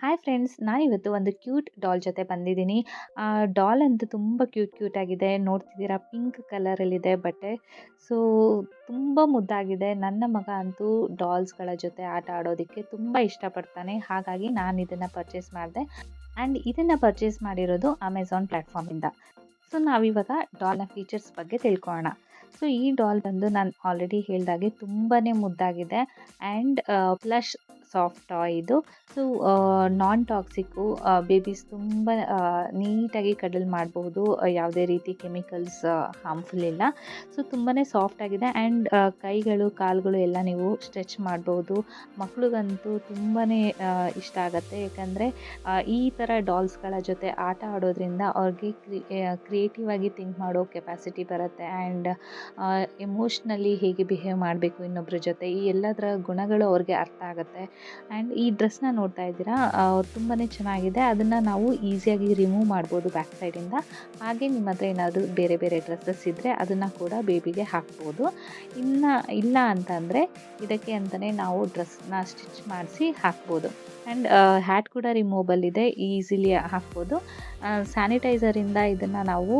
Hi friends ನಾನಿವತ್ತು ಒಂದು cute doll ಜೊತೆ ಬಂದಿದ್ದೀನಿ. ಆ ಡಾಲ್ ಅಂತೂ ತುಂಬ ಕ್ಯೂಟ್ ಕ್ಯೂಟ್ ಆಗಿದೆ. ನೋಡ್ತಿದ್ದೀರಾ ಪಿಂಕ್ ಕಲರಲ್ಲಿದೆ ಬಟ್ಟೆ. ಸೊ ತುಂಬ ಮುದ್ದಾಗಿದೆ. ನನ್ನ ಮಗ ಅಂತೂ ಡಾಲ್ಸ್ಗಳ ಜೊತೆ ಆಟ ಆಡೋದಕ್ಕೆ ತುಂಬ ಇಷ್ಟಪಡ್ತಾನೆ. ಹಾಗಾಗಿ ನಾನು ಇದನ್ನು ಪರ್ಚೇಸ್ ಮಾಡಿದೆ. ಆ್ಯಂಡ್ ಇದನ್ನು ಪರ್ಚೇಸ್ ಮಾಡಿರೋದು ಅಮೆಝಾನ್ ಪ್ಲ್ಯಾಟ್ಫಾರ್ಮಿಂದ ಸೊ ನಾವಿವಾಗ ಡಾಲ್ನ ಫೀಚರ್ಸ್ ಬಗ್ಗೆ ತಿಳ್ಕೊಳ್ಳೋಣ ಸೊ ಈ ಡಾಲ್ ಬಂದು ನಾನು ಆಲ್ರೆಡಿ ಹೇಳಿದಾಗೆ ತುಂಬಾ ಮುದ್ದಾಗಿದೆ. ಆ್ಯಂಡ್ ಪ್ಲಸ್ ಸಾಫ್ಟ್ ಟಾಯ್ ಇದು ಸೊ ನಾನ್ ಟಾಕ್ಸಿಕ್ಕು ಬೇಬೀಸ್ ತುಂಬ ನೀಟಾಗಿ ಕಡಲ್ ಮಾಡಬಹುದು. ಯಾವುದೇ ರೀತಿ ಕೆಮಿಕಲ್ಸ್ ಹಾರ್ಮ್ಫುಲ್ ಇಲ್ಲ. ಸೊ ತುಂಬಾ ಸಾಫ್ಟ್ ಆಗಿದೆ. ಆ್ಯಂಡ್ ಕೈಗಳು, ಕಾಲುಗಳು ಎಲ್ಲ ನೀವು ಸ್ಟ್ರೆಚ್ ಮಾಡ್ಬೋದು ಮಕ್ಳಿಗಂತೂ ತುಂಬಾ ಇಷ್ಟ ಆಗುತ್ತೆ. ಯಾಕಂದರೆ ಈ ಥರ ಡಾಲ್ಸ್ಗಳ ಜೊತೆ ಆಟ ಆಡೋದ್ರಿಂದ ಅವ್ರಿಗೆ ಕ್ರಿಯೇಟಿವ್ ಆಗಿ ಥಿಂಕ್ ಮಾಡೋ ಕೆಪಾಸಿಟಿ ಬರುತ್ತೆ. ಆ್ಯಂಡ್ ಎಮೋಷ್ನಲಿ ಹೇಗೆ ಬಿಹೇವ್ ಮಾಡಬೇಕು ಇನ್ನೊಬ್ಬರ ಜೊತೆ. ಈ ಎಲ್ಲದರ ಗುಣಗಳು ಅವ್ರಿಗೆ ಅರ್ಥ ಆಗುತ್ತೆ. ಆ್ಯಂಡ್ ಈ ಡ್ರೆಸ್ನ ನೋಡ್ತಾ ಇದ್ದೀರಾ ತುಂಬಾ ಚೆನ್ನಾಗಿದೆ. ಅದನ್ನು ನಾವು ಈಸಿಯಾಗಿ ರಿಮೂವ್ ಮಾಡ್ಬೋದು ಬ್ಯಾಕ್ ಸೈಡಿಂದ ಹಾಗೆ ನಿಮ್ಮ ಹತ್ರ ಏನಾದರೂ ಬೇರೆ ಬೇರೆ ಡ್ರೆಸ್ಸಸ್ ಇದ್ದರೆ ಅದನ್ನು ಕೂಡ ಬೇಬಿಗೆ ಹಾಕ್ಬೋದು. ಇನ್ನು ಇಲ್ಲ ಅಂತಂದರೆ ಇದಕ್ಕೆ ಅಂತಲೇ ನಾವು ಡ್ರೆಸ್ನ ಸ್ಟಿಚ್ ಮಾಡಿಸಿ ಹಾಕ್ಬೋದು. ಆ್ಯಂಡ್ ಹ್ಯಾಟ್ ಕೂಡ ರಿಮೂವಬಲ್ ಇದೆ ಈಸಿಲಿ ಹಾಕ್ಬೋದು. ಸ್ಯಾನಿಟೈಸರಿಂದ ಇದನ್ನು ನಾವು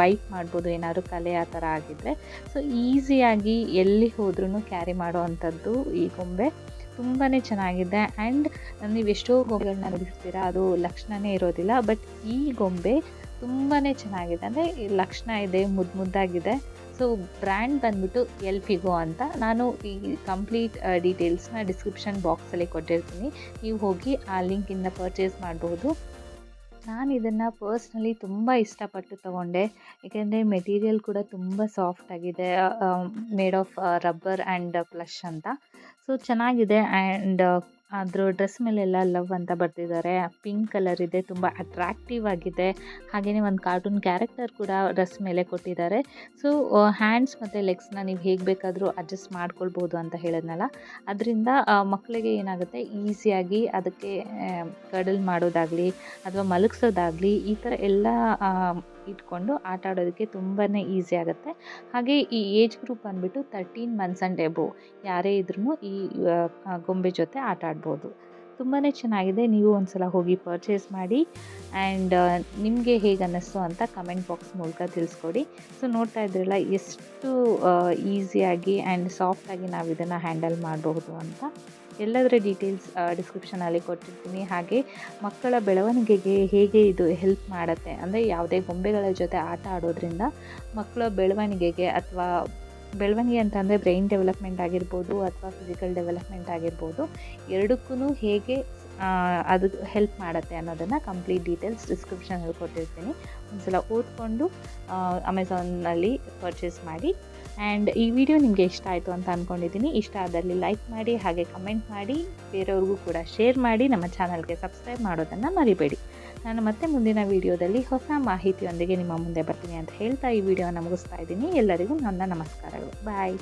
ವೈಪ್ ಮಾಡ್ಬೋದು. ಏನಾದರೂ ಕಲೆ ಆ ಥರ ಆಗಿದ್ದರೆ ಸೊ ಈಸಿಯಾಗಿ ಎಲ್ಲಿ ಹೋದ್ರೂ ಕ್ಯಾರಿ ಮಾಡೋ ಅಂಥದ್ದು ಈ ಗೊಂಬೆ. ತುಂಬಾ ಚೆನ್ನಾಗಿದೆ. ಆ್ಯಂಡ್ ನೀವು ಎಷ್ಟೋ ಗೊಂಬೆಗಳನ್ನ ನೋಡಿರ್ತೀರ ಅದು ಲಕ್ಷಣವೇ ಇರೋದಿಲ್ಲ. ಬಟ್ ಈ ಗೊಂಬೆ ತುಂಬಾ ಚೆನ್ನಾಗಿದೆ. ಅಂದರೆ ಲಕ್ಷಣ ಇದೆ ಮುದ್ದು ಮುದ್ದಾಗಿದೆ. ಸೊ ಬ್ರ್ಯಾಂಡ್ ಬಂದ್ಬಿಟ್ಟು ಎಲ್ ಫಿಗೋ ಅಂತ ನಾನು ಈ ಕಂಪ್ಲೀಟ್ ಡೀಟೇಲ್ಸ್ನ ಡಿಸ್ಕ್ರಿಪ್ಷನ್ ಬಾಕ್ಸಲ್ಲಿ ಕೊಟ್ಟಿರ್ತೀನಿ. ನೀವು ಹೋಗಿ ಆ ಲಿಂಕಿಂದ ಪರ್ಚೇಸ್ ಮಾಡಬಹುದು ನಾನು ಇದನ್ನು ಪರ್ಸ್ನಲಿ ತುಂಬ ಇಷ್ಟಪಟ್ಟು ತೊಗೊಂಡೆ. ಏಕೆಂದರೆ ಮೆಟೀರಿಯಲ್ ಕೂಡ ತುಂಬ ಸಾಫ್ಟ್ ಆಗಿದೆ. Made of rubber and plush ಅಂತ. ಸೊ, ಚೆನ್ನಾಗಿದೆ. ಆ್ಯಂಡ್ ಅದ್ರ ಡ್ರೆಸ್ ಮೇಲೆಲ್ಲ ಲವ್ ಅಂತ ಬರೆದಿದ್ದಾರೆ. ಪಿಂಕ್ ಕಲರ್ ಇದೆ, ತುಂಬ ಅಟ್ರಾಕ್ಟಿವ್ ಆಗಿದೆ. ಹಾಗೆಯೇ ಒಂದು ಕಾರ್ಟೂನ್ ಕ್ಯಾರೆಕ್ಟರ್ ಕೂಡ ಡ್ರೆಸ್ ಮೇಲೆ ಕೊಟ್ಟಿದ್ದಾರೆ. ಸೊ ಹ್ಯಾಂಡ್ಸ್ ಮತ್ತು ಲೆಗ್ಸ್ನ ನೀವು ಹೇಗೆ ಬೇಕಾದರೂ ಅಡ್ಜಸ್ಟ್ ಮಾಡ್ಕೊಳ್ಬೋದು ಅಂತ ಹೇಳಿದ್ನಲ್ಲ. ಅದರಿಂದ ಮಕ್ಕಳಿಗೆ ಏನಾಗುತ್ತೆ? ಈಸಿಯಾಗಿ ಅದಕ್ಕೆ ಕಡಲ್ ಮಾಡೋದಾಗಲಿ, ಅಥವಾ ಮಲಗಿಸೋದಾಗಲಿ, ಈ ಥರ ಎಲ್ಲ ಇಟ್ಕೊಂಡು ಆಟ ಆಡೋದಕ್ಕೆ ತುಂಬಾ ಈಸಿ ಆಗುತ್ತೆ. ಹಾಗೆ ಈ ಏಜ್ ಗ್ರೂಪ್ ಬಂದುಬಿಟ್ಟು ತರ್ಟೀನ್ ಮಂತ್ಸ್ ಆ್ಯಂಡ್ ಎಬೋ ಯಾರೇ ಇದ್ರೂ ಈ ಗೊಂಬೆ ಜೊತೆ ಆಟ ಆಡ್ಬೋದು. ತುಂಬಾ ಚೆನ್ನಾಗಿದೆ. ನೀವು ಒಂದು ಸಲ ಹೋಗಿ ಪರ್ಚೇಸ್ ಮಾಡಿ ಆ್ಯಂಡ್ ನಿಮಗೆ ಹೇಗೆ ಅನ್ನಿಸ್ತು ಅಂತ ಕಮೆಂಟ್ ಬಾಕ್ಸ್ ಮೂಲಕ ತಿಳಿಸ್ಕೊಡಿ. ಸೊ ನೋಡ್ತಾ ಇದ್ರಲ್ಲ ಎಷ್ಟು ಈಸಿಯಾಗಿ ಆ್ಯಂಡ್ ಸಾಫ್ಟಾಗಿ ನಾವು ಇದನ್ನು ಹ್ಯಾಂಡಲ್ ಮಾಡಬಹುದು ಅಂತ. ಎಲ್ಲದರ ಡೀಟೇಲ್ಸ್ ಡಿಸ್ಕ್ರಿಪ್ಷನಲ್ಲಿ ಕೊಟ್ಟಿರ್ತೀನಿ. ಹಾಗೆ ಮಕ್ಕಳ ಬೆಳವಣಿಗೆಗೆ ಹೇಗೆ ಇದು ಹೆಲ್ಪ್ ಮಾಡುತ್ತೆ ಅಂದರೆ ಯಾವುದೇ ಗೊಂಬೆಗಳ ಜೊತೆ ಆಟ ಆಡೋದ್ರಿಂದ ಮಕ್ಕಳ ಬೆಳವಣಿಗೆಗೆ ಅಥವಾ ಬೆಳವಣಿಗೆ ಅಂತಂದರೆ ಬ್ರೈನ್ ಡೆವಲಪ್ಮೆಂಟ್ ಆಗಿರ್ಬೋದು ಅಥವಾ ಫಿಸಿಕಲ್ ಡೆವಲಪ್ಮೆಂಟ್ ಆಗಿರ್ಬೋದು ಎರಡಕ್ಕೂ ಹೇಗೆ ಅದು ಹೆಲ್ಪ್ ಮಾಡುತ್ತೆ ಅನ್ನೋದನ್ನು ಕಂಪ್ಲೀಟ್ ಡೀಟೇಲ್ಸ್ ಡಿಸ್ಕ್ರಿಪ್ಷನಲ್ಲಿ ಕೊಟ್ಟಿರ್ತೀನಿ. ಒಂದ್ಸಲ ಓದ್ಕೊಂಡು ಅಮೆಝಾನ್ನಲ್ಲಿ ಪರ್ಚೇಸ್ ಮಾಡಿ. ಆ್ಯಂಡ್ ಈ ವಿಡಿಯೋ ನಿಮಗೆ ಇಷ್ಟ ಆಯಿತು ಅಂತ ಅಂದ್ಕೊಂಡಿದ್ದೀನಿ ಇಷ್ಟ ಆದಲ್ಲಿ ಲೈಕ್ ಮಾಡಿ, ಹಾಗೆ ಕಮೆಂಟ್ ಮಾಡಿ, ಬೇರೆಯವ್ರಿಗೂ ಕೂಡ ಶೇರ್ ಮಾಡಿ, ನಮ್ಮ ಚಾನಲ್ಗೆ ಸಬ್ಸ್ಕ್ರೈಬ್ ಮಾಡೋದನ್ನು ಮರಿಬೇಡಿ. ನಾನು ಮತ್ತೆ ಮುಂದಿನ ವಿಡಿಯೋದಲ್ಲಿ ಹೊಸ ಮಾಹಿತಿಯೊಂದಿಗೆ ನಿಮ್ಮ ಮುಂದೆ ಬರ್ತೀನಿ ಅಂತ ಹೇಳ್ತಾ ಈ ವಿಡಿಯೋನ ಮುಗಿಸ್ತಾ ಇದ್ದೀನಿ. ಎಲ್ಲರಿಗೂ ನನ್ನ ನಮಸ್ಕಾರಗಳು. ಬಾಯ್